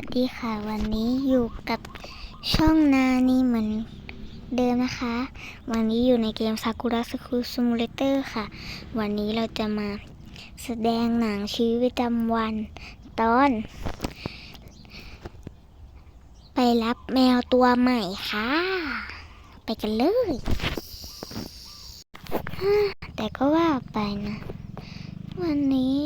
วัสดีค่ะ วันนี้อยู่กับช่องนานี่เหมือนเดิมนะคะ วันนี้อยู่ในเกม Sakura School Simulator ค่ะ วันนี้เราจะมาแสดงหนังชีวิตประจำวันตอน ไปรับแมวตัวใหม่ค่ะ ไปกันเลย แต่ก็ว่าไปนะ วันนี้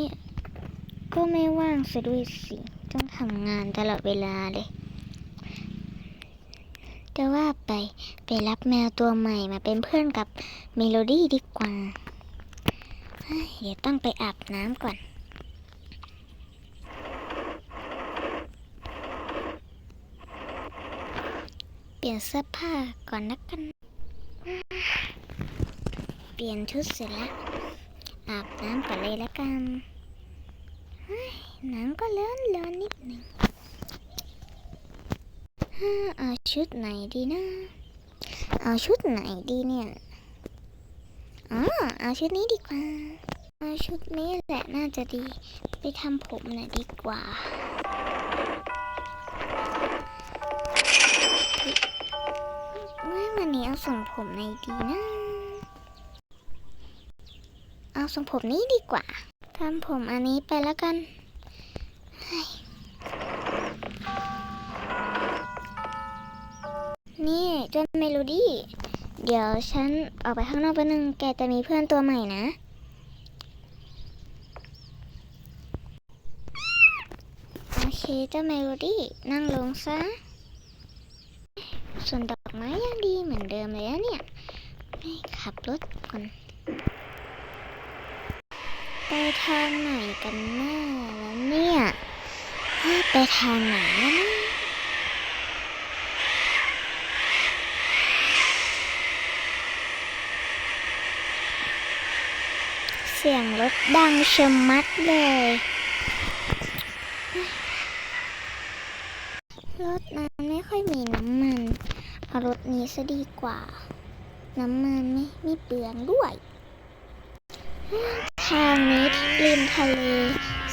ก็ไม่ว่างซะด้วยสิ ต้องทำงานตลอดเวลาเลยจะว่าไปไปรับแมวตัวใหม่มาเป็นเพื่อนกับเมโลดี้ดีกว่า เดี๋ยวต้องไปอาบน้ำก่อน เปลี่ยนเสื้อผ้าก่อนนะกัน เปลี่ยนชุดเสร็จแล้วอาบน้ำก่อนเลยแล้วกัน น้ำก็เลื่อนเลื่อนนิดหนึ่งฮ่าเอาชุดไหนดีนะ เอาชุดไหนดีเนี่ย อ๋อ เอาชุดนี้ดีกว่า เอาชุดนี้แหละน่าจะดี ไปทำผมหน่อยดีกว่าเมื่อวันนี้เอาส่งผมไหนดีนะ เอาทรงผมนี้ดีกว่าทำผมอันนี้ไปแล้วกัน นี่เจ้าเมโลดี้ เดี๋ยวฉันออกไปข้างนอกแป๊บนึงแกจะมีเพื่อนตัวใหม่นะ โอเคเจ้าเมโลดี้นั่งลงซะ ส่วนดอกไม้ยังดีเหมือนเดิมเลยอะเนี่ยให้ขับรถก่อนไปทางไหนกันแน่แล้วเนี่ย ไปทางไหนแล้วนะเสียงรถดังชะมัดเลย รถนั้นไม่ค่อยมีน้ำมันเอารถนี้ซะดีกว่า น้ำมันไม่ไม่เปลืองด้วย ทางนี้ริมทะเล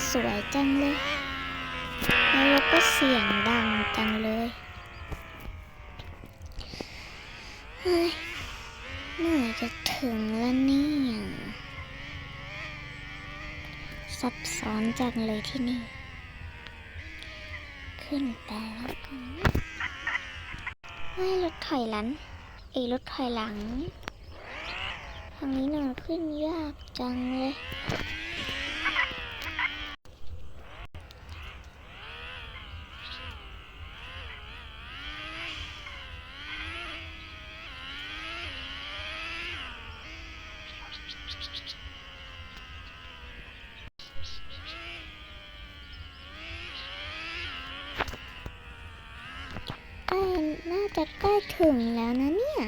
สวยจังเลย แล้วรถก็เสียงดังจังเลยเฮ้ยเมื่อไหร่จะถึงแล้วนี่ย ซับซ้อนจังเลยที่นี่ ขึ้นไปแล้วกันเฮ้รถถอยหลังไอ้ยรถถอยหลัง ทางนี้หน่งขึ้นยากจังเลย ใกล้ น่าจะใกล้ถึงแล้วนะเนี่ย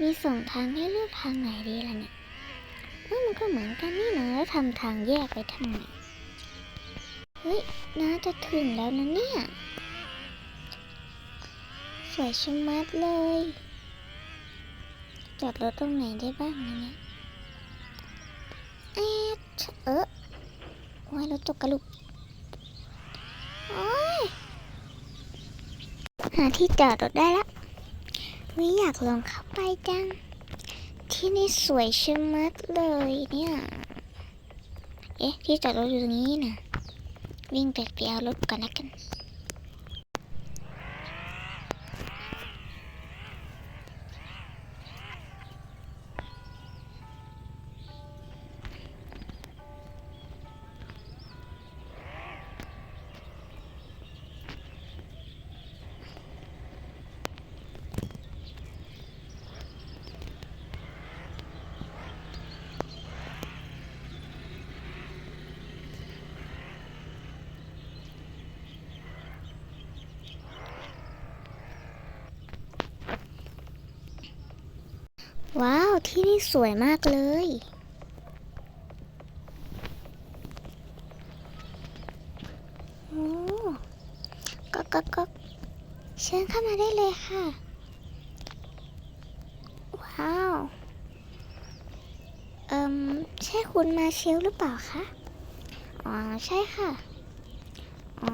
มีสองทางให้เลือกทางไหนดีล่ะเนี่ยเอ้ามันก็เหมือนกันนี่นะแล้วทำทางแยกไปทำไมเฮ้ย น่าจะถึงแล้วนะเนี่ย สวยชะมัดเลย จอดรถตรงไหนได้บ้างเนี่ยแอดเออโอ้รถตกกระลุกโอ้ยหาที่จอดรถได้แล้ววิอยากลองเข้าไปจัง ที่นี่สวยชะมัดเลยเนี่ย เอ๊ะ ที่จอดรถอยู่ตรงนี้นะวิ่งไปไปเอารถก่อนนะกัน ว้าว ที่นี่สวยมากเลย โอ้ก็ก็ก็เชิญเข้ามาได้เลยค่ะ ว้าว เอิมใช่คุณมาเชลหรือเปล่าคะ อ๋อ ใช่ค่ะ อ๋อ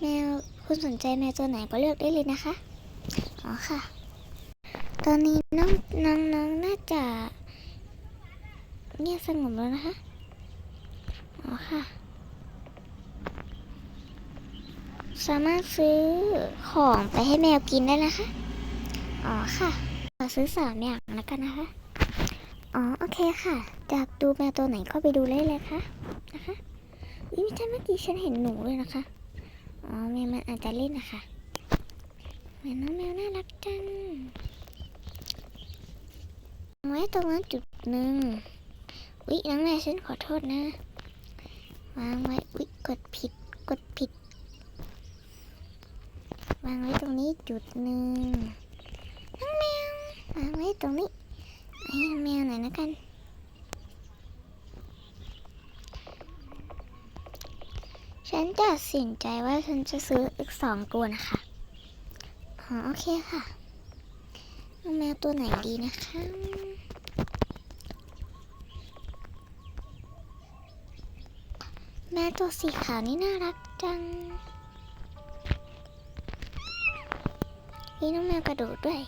แมว คุณสนใจแมวตัวไหนก็เลือกได้เลยนะคะ อ๋อค่ะ ตอนนี้น้องน้องน้องน่าจะเงียบสงบแล้วนะคะอ๋อค่ะ สามารถซื้อของไปให้แมวกินได้นะคะ อ๋อค่ะขอซื้อสามอย่างแล้วกันนะคะ อ๋อโอเคค่ะจะดูแมวตัวไหนก็ไปดูได้เลยค่ะนะคะวิไม่ใช่เมื่อกี้ฉันเห็นหนูเลยนะคะ อ๋อแมวมันอาจจะเล่นนะคะแมวน้องแมวน่ารักจัง ไว้ตรงนั้นจุดหนึ่งวิน้องแมวฉันขอโทษนะ วางไว้วิกดผิดกดผิด วางไว้ตรงนี้จุดหนึ่งน้องแมววางไว้ตรงนี้ให้น้องแมวหน่อยนะกันฉันตัดสินใจว่าฉันจะซื้ออีกสองตัวนะคะอ๋อโอเคค่ะน้องแมวตัวไหนดีนะคะ แม่ตัวสีขาวนี่น่ารักจังมีน้องแมวกระโดดด้วย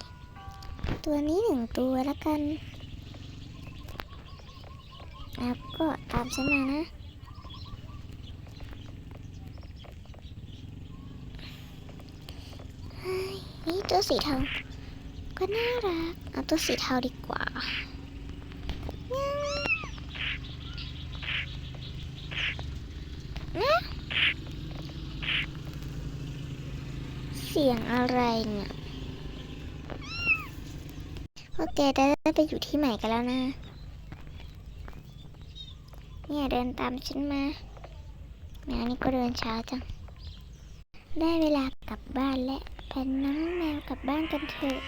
ตัวนี้หนึ่งตัวแล้วกันแล้วก็ตามฉันมานะนี่ตัวสีเทาก็น่ารัก เอาตัวสีเทาดีกว่าเนี่ย เสียงอะไรเนี่ยพวกแกได้ไปอยู่ที่ใหม่กันแล้วนะ เนี่ยเดินตามฉันมาแมวนี่ก็เดินช้าจัง ได้เวลากลับบ้านแล้วเป็นน้องแมวกลับบ้านกันเถอะ